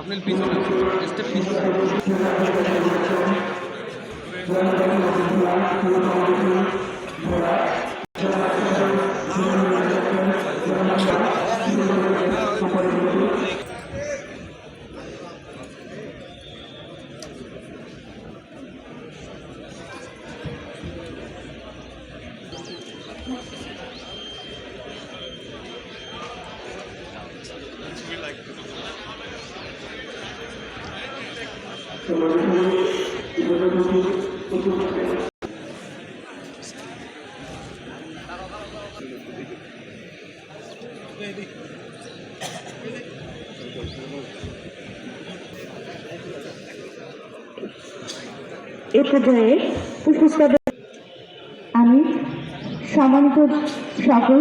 আপনার পিছনে স্টেপ পিছনে এ পর্যায়ে পুষ্পস্তবক সম্মানিত সকল